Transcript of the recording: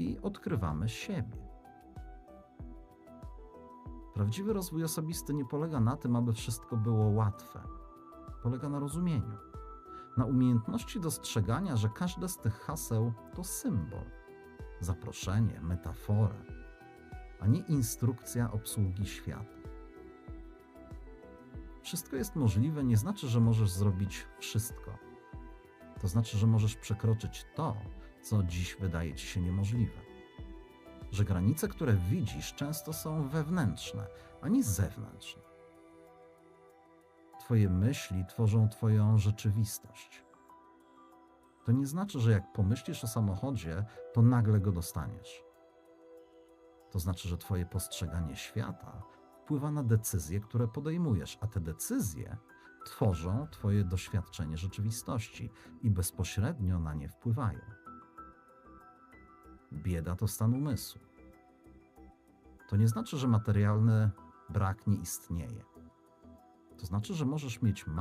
i odkrywamy siebie. Prawdziwy rozwój osobisty nie polega na tym, aby wszystko było łatwe. Polega na rozumieniu, na umiejętności dostrzegania, że każde z tych haseł to symbol, zaproszenie, metafora, a nie instrukcja obsługi świata. Wszystko jest możliwe nie znaczy, że możesz zrobić wszystko. To znaczy, że możesz przekroczyć to, co dziś wydaje ci się niemożliwe. Że granice, które widzisz, często są wewnętrzne, a nie zewnętrzne. Twoje myśli tworzą Twoją rzeczywistość. To nie znaczy, że jak pomyślisz o samochodzie, to nagle go dostaniesz. To znaczy, że Twoje postrzeganie świata wpływa na decyzje, które podejmujesz, a te decyzje tworzą Twoje doświadczenie rzeczywistości i bezpośrednio na nie wpływają. Bieda to stan umysłu. To nie znaczy, że materialny brak nie istnieje. To znaczy, że możesz mieć mało.